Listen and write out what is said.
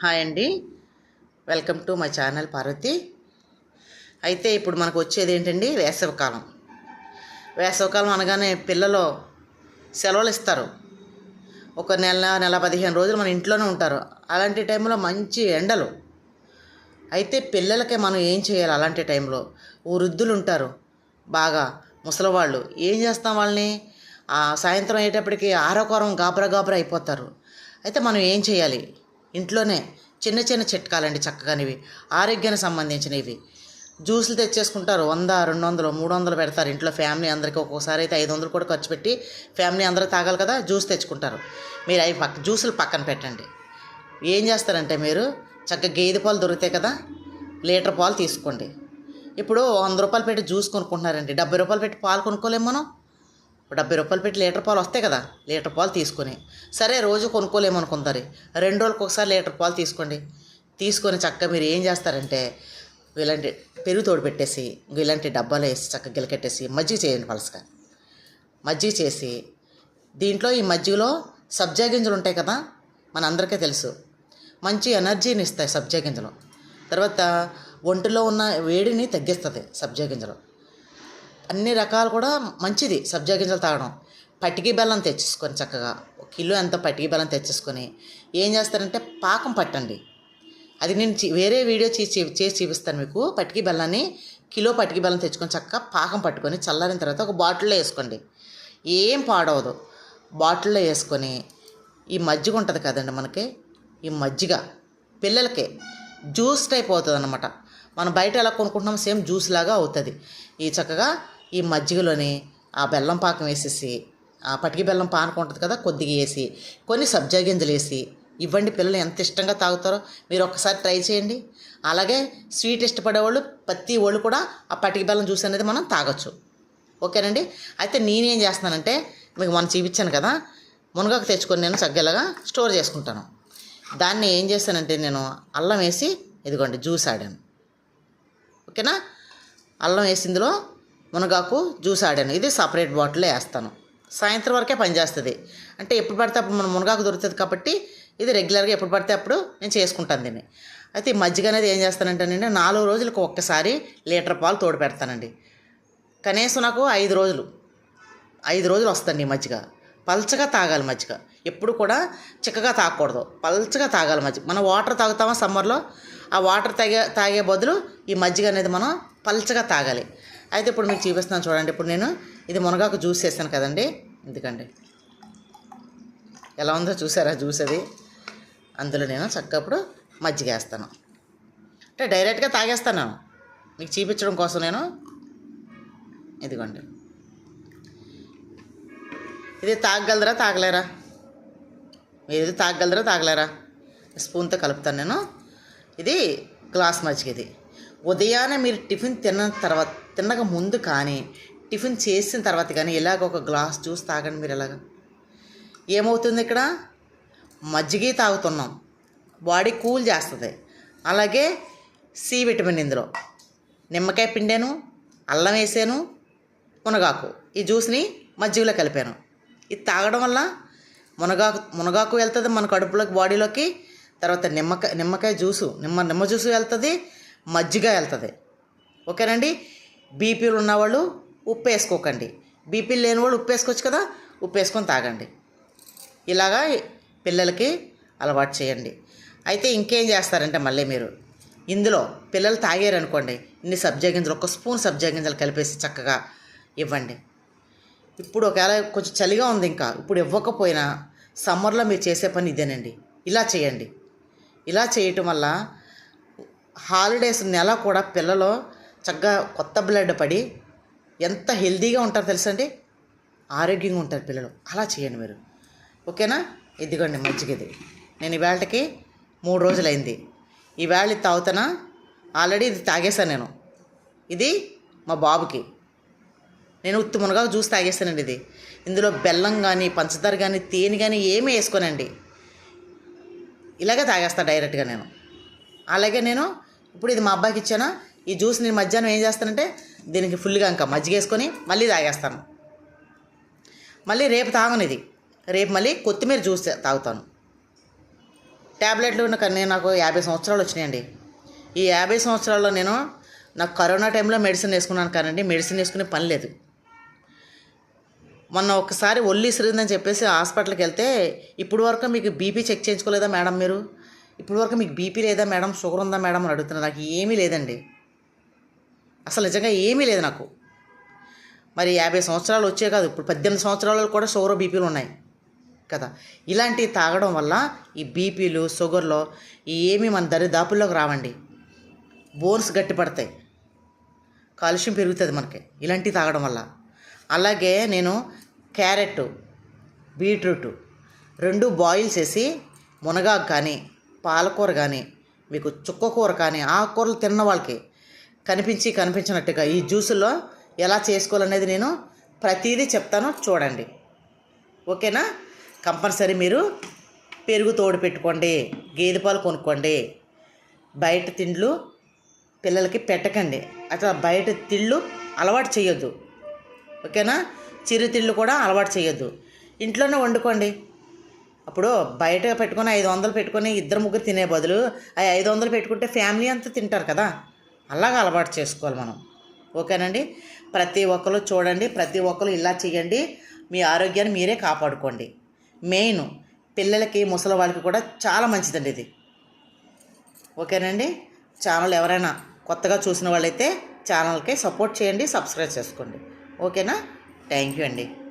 Hi అండి. Welcome to my channel Parvathi. అయితే ఇప్పుడు మనకు వచ్చేది ఏంటండి? వేసవికాలం. వేసవికాలం అనగానే పిల్లలు సెలవులు ఇస్తారు. ఒక నెల నెల పదిహేను రోజులు మన ఇంట్లోనే ఉంటారు. అలాంటి టైంలో మంచి ఎండలు. అయితే పిల్లలకి మనం ఏం చేయాలి అలాంటి టైంలో? వృద్ధులు ఉంటారు. బాగా ముసలివాళ్ళు. ఏం చేస్తాం వాళ్ళని? సాయంత్రం అయ్యేటప్పటికి ఆరోకరం గాబరా గాబరా అయిపోతారు. అయితే మనం ఏం చేయాలి? ఇంట్లోనే చిన్న చిన్న చిట్కాలండి చక్కగానివి. ఆరోగ్యానికి సంబంధించినవి. జ్యూసులు తెచ్చేసుకుంటారు. వంద రెండు వందలు మూడు వందలు పెడతారు. ఇంట్లో ఫ్యామిలీ అందరికీ ఒక్కోసారి అయితే ఐదు వందలు కూడా ఖర్చు పెట్టి ఫ్యామిలీ అందరూ తాగాలి కదా జ్యూస్ తెచ్చుకుంటారు. మీరు అవి పక్క జ్యూసులు పక్కన పెట్టండి. ఏం చేస్తారంటే మీరు చక్కగా గేదె పాలు దొరుకుతాయి కదా లీటర్ పాలు తీసుకోండి. ఇప్పుడు వంద రూపాయలు పెట్టి జ్యూస్ కొనుక్కుంటున్నారండి. డెబ్బై రూపాయలు పెట్టి పాలు కొనుక్కోలేము మనం? డెబ్బై రూపాయలు పెట్టి లీటర్ పాలు వస్తాయి కదా లీటర్ పాలు తీసుకొని. సరే రోజు కొనుక్కోలేమనుకుంటారు. రెండు రోజులకు ఒకసారి లీటర్ పాలు తీసుకోండి. తీసుకొని చక్కగా మీరు ఏం చేస్తారంటే ఇలాంటి పెరుగు తోడు పెట్టేసి ఇలాంటి డబ్బాలు వేసి చక్కగా గిలకెట్టేసి మజ్జిగ చేయండి పలసగా. మజ్జిగ చేసి దీంట్లో ఈ మజ్జిగలో సబ్జా గింజలు ఉంటాయి కదా మన అందరికీ తెలుసు. మంచి ఎనర్జీని ఇస్తాయి సబ్జా గింజలు. తర్వాత ఒంటిలో ఉన్న వేడిని తగ్గిస్తుంది సబ్జా గింజలు. అన్ని రకాలు కూడా మంచిది. సబ్జా గింజలు తాగడం. పటికి బెల్లం తెచ్చేసుకొని చక్కగా. ఒక కిలో ఎంత పట్టికి బెల్లం తెచ్చేసుకొని ఏం చేస్తారంటే పాకం పట్టండి. అది నేను వేరే వీడియో చేసి చేసి చూపిస్తాను మీకు. పటికి బెల్లాన్ని కిలో పటికి బెల్లం తెచ్చుకొని చక్కగా పాకం పట్టుకొని చల్లారిన తర్వాత ఒక బాటిల్లో వేసుకోండి. ఏం పాడవదు. బాటిల్లో వేసుకొని ఈ మజ్జిగ ఉంటుంది కదండి మనకి. ఈ మజ్జిగ పిల్లలకి జ్యూస్ టైప్ అవుతుంది అనమాట మనం బయట ఎలా కొనుక్కుంటున్నాం సేమ్ జ్యూస్ లాగా అవుతుంది. ఈ చక్కగా ఈ మజ్జిగలోని ఆ బెల్లం పాకం వేసేసి ఆ పటికి బెల్లం పానకం ఉంటుంది కదా కొద్దిగా వేసి కొన్ని సబ్జా గింజలు వేసి ఇవ్వండి పిల్లలు ఎంత ఇష్టంగా తాగుతారో మీరు ఒక్కసారి ట్రై చేయండి. అలాగే స్వీట్ ఇష్టపడేవాళ్ళు ప్రతి వాళ్ళు కూడా ఆ పటికి బెల్లం జ్యూస్ అనేది మనం తాగొచ్చు. ఓకేనండి? అయితే నేనేం చేస్తున్నానంటే మీకు మనం చూపించాను కదా మునగాకు తెచ్చుకొని నేను చగ్గెలాగా స్టోర్ చేసుకుంటాను. దాన్ని ఏం చేస్తానంటే నేను అల్లం వేసి ఇదిగోండి జ్యూస్ ఆడాను. ఓకేనా? అల్లం వేసి ఇందులో మునగాకు జ్యూస్ ఆడాను ఇది సపరేట్ బాటిల్లో వేస్తాను. సాయంత్రం వరకే పనిచేస్తుంది. అంటే ఎప్పుడు పడితే అప్పుడు మన మునగాకు దొరుకుతుంది కాబట్టి ఇది రెగ్యులర్గా ఎప్పుడు పడితే అప్పుడు నేను చేసుకుంటాను దీన్ని. అయితే ఈ మజ్జిగ అనేది ఏం చేస్తానంటేనండి నాలుగు రోజులకు ఒక్కసారి లీటర్ పాలు తోడు పెడతానండి. కనీసం నాకు ఐదు రోజులు ఐదు రోజులు వస్తుంది ఈ మజ్జిగ. పల్చగా తాగాలి మజ్జిగ. ఎప్పుడు కూడా చిక్కగా తాగకూడదు. పల్చగా తాగాలి మజ్జిగ. మనం వాటర్ తాగుతామా సమ్మర్లో? ఆ వాటర్ తాగే తాగే బదులు ఈ మజ్జిగ అనేది మనం పల్చగా తాగాలి. అయితే ఇప్పుడు మీకు చూపిస్తున్నాను చూడండి. ఇప్పుడు నేను ఇది మునగాకు జ్యూస్ చేశాను కదండి. ఎందుకండి? ఎలా ఉందో చూసారా జ్యూస్ అది? అందులో నేను చక్కగా ఇప్పుడు మజ్జిగ వేస్తాను. అంటే డైరెక్ట్గా తాగేస్తాను. మీకు చూపించడం కోసం నేను ఇదిగోండి. ఇది తాగగలరా తాగలేరా? మీరు ఇది తాగగలరా తాగలేరా? స్పూన్తో కలుపుతాను నేను. ఇది గ్లాస్ మజ్జిగ ఇది. ఉదయాన్నే మీరు టిఫిన్ తిన్న తర్వాత తినక ముందు కానీ టిఫిన్ చేసిన తర్వాత కానీ ఇలాగ ఒక గ్లాస్ జ్యూస్ తాగండి మీరు ఎలాగ? ఏమవుతుంది ఇక్కడ? మజ్జిగ తాగుతున్నాం. బాడీ కూల్ చేస్తుంది. అలాగే సి విటమిన్ ఇందులో. నిమ్మకాయ పిండాను అల్లం వేసాను మునగాకు. ఈ జ్యూస్ని మజ్జిగలో కలిపాను. ఇది తాగడం వల్ల మునగాకు మునగాకు వెళ్తుంది మన కడుపులోకి బాడీలోకి. తర్వాత నిమ్మకాయ నిమ్మకాయ జ్యూసు నిమ్మ నిమ్మ జ్యూసు వెళ్తుంది. మజ్జిగ వెళ్తుంది. ఓకేనండి? బీపీలు ఉన్నవాళ్ళు ఉప్పు వేసుకోకండి. బీపీలు లేని వాళ్ళు ఉప్పు వేసుకోవచ్చు కదా? ఉప్పు వేసుకొని తాగండి. ఇలాగా పిల్లలకి అలవాటు చేయండి. అయితే ఇంకేం చేస్తారంటే మళ్ళీ మీరు ఇందులో పిల్లలు తాగారనుకోండి ఇన్ని సబ్జా గింజలు ఒక స్పూన్ సబ్జా గింజలు కలిపేసి చక్కగా ఇవ్వండి. ఇప్పుడు ఒకవేళ కొంచెం చలిగా ఉంది ఇంకా ఇప్పుడు ఇవ్వకపోయినా సమ్మర్లో మీరు చేసే పని ఇదేనండి. ఇలా చేయండి. ఇలా చేయటం వల్ల హాలిడేస్ నెల కూడా పిల్లలు చక్కగా కొత్త బ్లడ్ పడి ఎంత హెల్తీగా ఉంటారో తెలుసండి ఆరోగ్యంగా ఉంటారు పిల్లలు. అలా చేయండి మీరు. ఓకేనా? ఇదిగోండి మజ్జిగది. నేను ఇవాళకి మూడు రోజులైంది. ఈవేళ ఇది తాగుతానా? ఆల్రెడీ ఇది తాగేశాను నేను. ఇది మా బాబుకి. నేను ఉత్తి మునగాకు జ్యూస్ తాగేస్తానండి ఇది. ఇందులో బెల్లం కానీ పంచదార కానీ తేనె కానీ ఏమీ వేసుకోనండి. ఇలాగే తాగేస్తాను డైరెక్ట్గా నేను. అలాగే నేను ఇప్పుడు ఇది మా అబ్బాయికి ఇచ్చానా? ఈ జ్యూస్ నేను మధ్యాహ్నం ఏం చేస్తానంటే దీనికి ఫుల్గా ఇంకా మజ్జిగ వేసుకొని మళ్ళీ తాగేస్తాను. మళ్ళీ రేపు తాగను ఇది. రేపు మళ్ళీ కొత్తిమీర జ్యూస్ తాగుతాను. ట్యాబ్లెట్లు ఉన్న నాకు యాభై సంవత్సరాలు వచ్చినాయండి. ఈ యాభై సంవత్సరాల్లో నేను నాకు కరోనా టైంలో మెడిసిన్ వేసుకున్నాను కానండి మెడిసిన్ వేసుకునే పని లేదు. మొన్న ఒకసారి ఒళ్ళు ఇసిరిందని చెప్పేసి హాస్పిటల్కి వెళ్తే ఇప్పుడు వరకు మీకు బీపీ చెక్ చేయించుకోలేదా మేడం మీరు? ఇప్పటివరకు మీకు బీపీ లేదా మేడం షుగర్ ఉందా మేడం అని అడుగుతున్నా నాకు ఏమీ లేదండి. అసలు నిజంగా ఏమీ లేదు నాకు. మరి యాభై సంవత్సరాలు వచ్చే కాదు ఇప్పుడు పద్దెనిమిది సంవత్సరాలు కూడా షుగర్ బీపీలు ఉన్నాయి కదా. ఇలాంటివి తాగడం వల్ల ఈ బీపీలు షుగర్లో ఏమీ మన దరిదాపుల్లోకి రావండి. బోన్స్ గట్టిపడతాయి కాలుష్యం పెరుగుతుంది మనకి ఇలాంటివి తాగడం వల్ల. అలాగే నేను క్యారెట్ బీట్రూట్ రెండు బాయిల్ చేసి మునగాకు కానీ పాలకూర కానీ మీకు చుక్కకూర కానీ ఆకుకూరలు తిన్న వాళ్ళకి కనిపించి కనిపించినట్టుగా ఈ జ్యూసుల్లో ఎలా చేసుకోవాలనేది నేను ప్రతిదీ చెప్తాను చూడండి. ఓకేనా? కంపల్సరీ మీరు పెరుగు తోడు పెట్టుకోండి గేదె పాలు కొనుక్కోండి. బయట తిండ్లు పిల్లలకి పెట్టకండి. అట్లా బయట తిళ్ళు అలవాటు చేయొద్దు. ఓకేనా? చిరుతిళ్ళు కూడా అలవాటు చేయొద్దు. ఇంట్లోనే వండుకోండి. అప్పుడు బయట పెట్టుకొని ఐదు వందలు పెట్టుకొని ఇద్దరు ముగ్గురు తినే బదులు ఆ ఐదు వందలు పెట్టుకుంటే ఫ్యామిలీ అంతా తింటారు కదా. అలాగా అలవాటు చేసుకోవాలి మనం. ఓకేనండి? ప్రతి ఒక్కరు చూడండి ప్రతి ఒక్కరు ఇలా చేయండి. మీ ఆరోగ్యాన్ని మీరే కాపాడుకోండి. మెయిన్ పిల్లలకి ముసలి వాళ్ళకి కూడా చాలా మంచిదండి ఇది. ఓకేనండి? ఛానల్ ఎవరైనా కొత్తగా చూసిన వాళ్ళైతే ఛానల్కి సపోర్ట్ చేయండి సబ్స్క్రైబ్ చేసుకోండి. ఓకేనా? థ్యాంక్ యూ అండి.